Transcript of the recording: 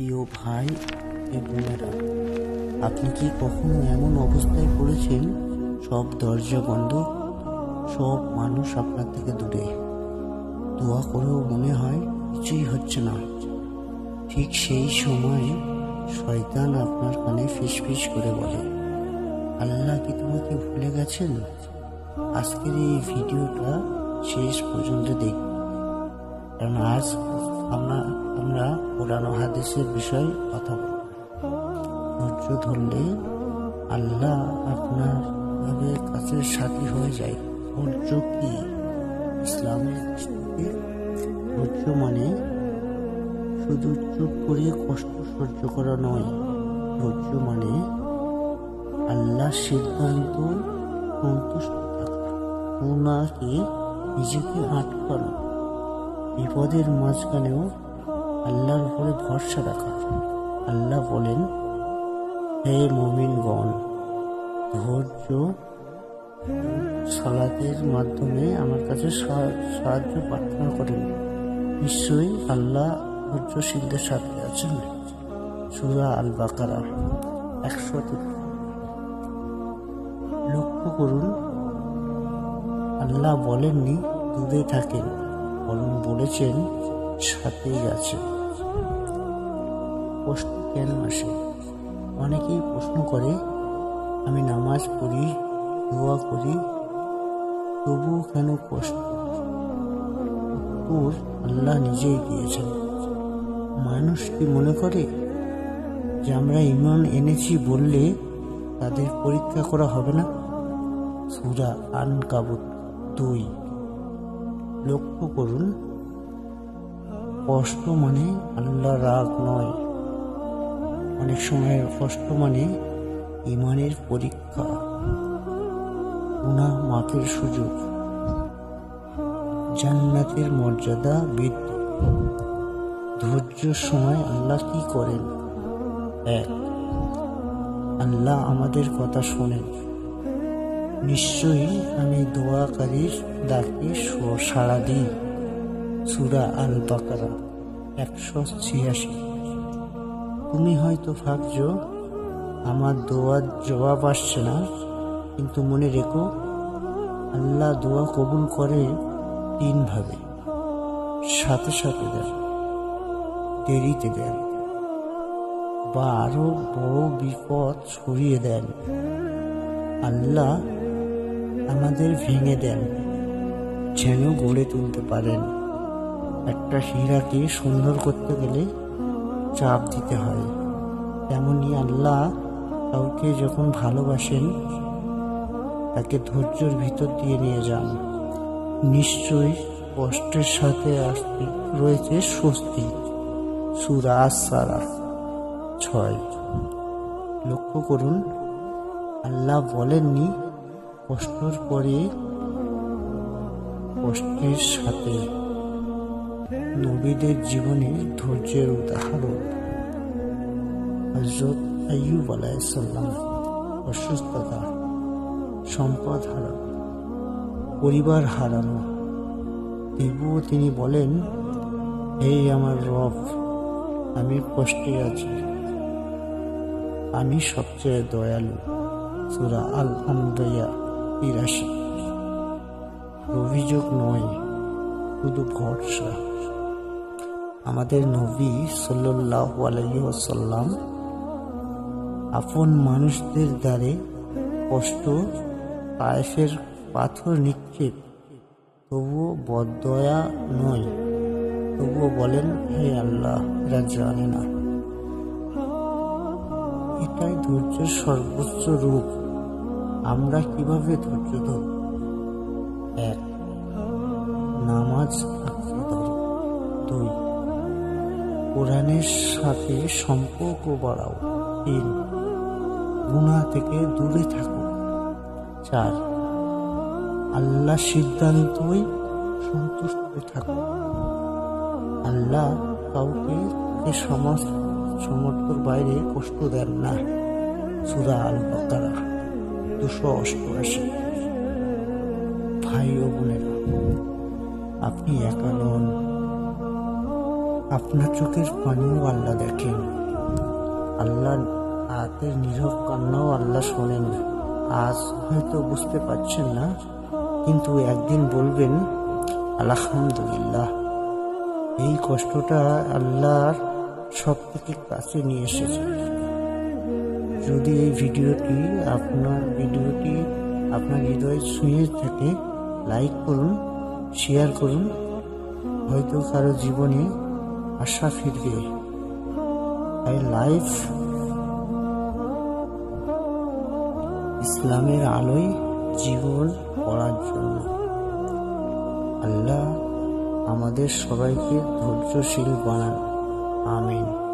প্রিয় ভাই এ বোনেরা, আপনি কি কখনো এমন অবস্থায় পড়েছেন? সব দরজা বন্ধ, সব মানুষ আপনার থেকে দূরে। দোয়া করেও মনে হয় কিছুই হচ্ছে না। ঠিক সেই সময় শয়তান আপনার কানে ফিসফিস করে বলে, আল্লাহ কি তোমাকে ভুলে গেছেন? আজকের এই ভিডিওটা শেষ পর্যন্ত দেখুন। কারণ আজ আমরা আমরা পুরানো হাদিসের বিষয়ে কথা বলব। ধৈর্য ধরলে আল্লাহ আপনার কাছের সাথী হয়ে যায়। ধৈর্য কি? ইসলামের ধৈর্য মানে শুধু চুপ করে কষ্ট সহ্য করা নয়। ধৈর্য মানে আল্লাহ সিদ্ধান্ত সন্তুষ্ট থাকা। নিজেকে আটকানো বিপদের মাঝখানেও আল্লাহর উপরে ভরসা রাখা। আল্লাহ বলেন, হে মমিনগণ, ধৈর্য সালাতের মাধ্যমে আমার কাছে সাহায্য প্রার্থনা করেন। নিশ্চয়ই আল্লাহ ধৈর্যশীলদের সাথে আছেন। সুরা আল বাকারা একশো লক্ষ্য করুন, আল্লাহ বলেননি, দূরে থাকেন। বরং বলেছেন, সাথেই আছেন প্রশ্ন কেন আসে? অনেকেই প্রশ্ন করে, আমি নামাজ পড়ি, দোয়া করি তবুও কেন কষ্ট? উত্তর আল্লাহ নিজেই দিয়েছেন। মানুষ কি মনে করে যে আমরা ইমান এনেছি বললে তাদের পরীক্ষা করা হবে না? সুরা আন কাবুত দুই। লক্ষ্য করুন, কষ্ট মানে আল্লাহ রাগ নয়। অনেক সময় কষ্ট মানে ইমানের পরীক্ষা, গুনাহ মাফের সুযোগ, জান্নাতের মর্যাদা বৃদ্ধি। ধৈর্যের সময় আল্লাহ কি করেন? এক, আল্লাহ আমাদের কথা শোনেন। নিশ্চয়ই আমি দোয়াকারীর ডাকে স- সাড়া দিই সুরা আল বাকারা একশো ছিয়াশি। তুমি হয়তো ভাবছ, আমার দোয়ার জবাব আসছে না, কিন্তু মনে রেখো, আল্লাহ দোয়া কবুল করে তিনভাবে। সাথে সাথে দেন, দেরিতে দেন, বা আরও বড় বিপদ ছড়িয়ে দেন। আল্লাহ আমাদের ভেঙে দেন। যেন গড়ে তুলতে পারেন। একটা হীরাকে সুন্দর করতে গেলে চাপ দিতে হয়। তেমনি আল্লাহ কাউকে যখন ভালোবাসেন, তাকে ধৈর্যের ভিতর দিয়ে নিয়ে যান। নিশ্চয়ই কষ্টের সাথে আসতে রয়েছে স্বস্তি। সুরা সারা ছয়। লক্ষ্য করুন, আল্লাহ বলেননি কষ্টর পরে কষ্টের সাথে নবীদের জীবনে ধৈর্যের উদাহরণ। হজরত আইয়ুব আলাইসাল্লাম অসুস্থতা, সম্পদ হারানো, পরিবার হারানো তবুও তিনি বলেন, হে আমার রব, আমি কষ্টে আছি। আমি সবচেয়ে দয়ালু। সুরা আল আম্বিয়া তিরাশি অভিযোগ নয়, শুধু ভরসা। আমাদের নবী আলাইসাল্লাম আপন মানুষদের দ্বারে কষ্ট পায়েসের পাথর নিক্ষেপ, তবুও বদয়া নয়। তবুও বলেন, হে আল্লাহ, এরা জানে না। এটাই ধৈর্যের সর্বোচ্চ রূপ। আমরা কীভাবে ধৈর্য ধর এক, নামাজ দুই, কোরআনের সাথে সম্পর্ক বাড়াও। তিন গুণা থেকে দূরে থাকো। চার, আল্লাহ সিদ্ধান্তই সন্তুষ্ট থাকো। আল্লাহ কাউকে সমাজ সমর্থর বাইরে কষ্ট দেন না। সুরা আল বাকারা দুশো অষ্টআশি ভাই ও বোনেরা আপনি একা নন। আপনার চোখের পানিও আল্লাহ দেখেন। আল্লাহ হাতের নীরব কান্নাও আল্লাহ শোনেন। আজ হয়তো বুঝতে পারছেন না, কিন্তু একদিন বলবেন, আলহামদুলিল্লাহ। এই কষ্টটা আল্লাহর সব থেকে কাছে নিয়ে এসেছে। যদি এই ভিডিওটি আপনার ভিডিওটি আপনার হৃদয় ছুঁয়ে থাকে লাইক করুন শেয়ার করুন, হয়তো কারও জীবনে আশা ফিরবে। তাই লাইফ ইসলামের আলোয় জীবন করার জন্য। আল্লাহ আমাদের সবাইকে ধৈর্যশীল বানান। আমিন।